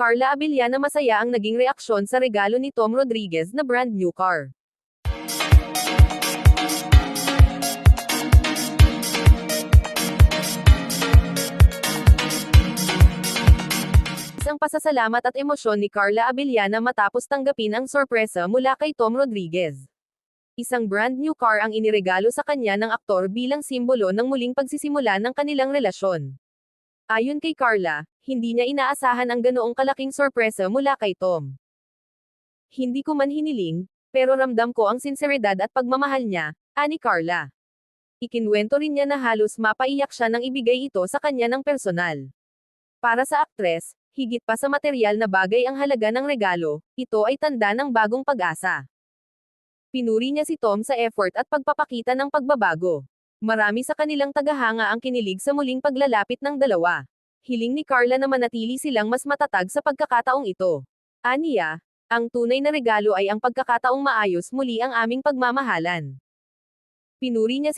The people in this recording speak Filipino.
Carla Abellana masaya ang naging reaksyon sa regalo ni Tom Rodriguez na brand new car. Isang pasasalamat at emosyon ni Carla Abellana matapos tanggapin ang sorpresa mula kay Tom Rodriguez. Isang brand new car ang iniregalo sa kanya ng aktor bilang simbolo ng muling pagsisimula ng kanilang relasyon. Ayon kay Carla, hindi niya inaasahan ang ganoong kalaking sorpresa mula kay Tom. Hindi ko man hiniling, pero ramdam ko ang sinseridad at pagmamahal niya, ani Carla. Ikinwento rin niya na halos mapaiyak siya nang ibigay ito sa kanya ng personal. Para sa aktres, higit pa sa material na bagay ang halaga ng regalo, ito ay tanda ng bagong pag-asa. Pinuri niya si Tom sa effort at pagpapakita ng pagbabago. Marami sa kanilang tagahanga ang kinilig sa muling paglalapit ng dalawa. Hiling ni Carla na manatili silang mas matatag sa pagkakataong ito. Aniya, ang tunay na regalo ay ang pagkakataong maayos muli ang aming pagmamahalan. Pinuri niya si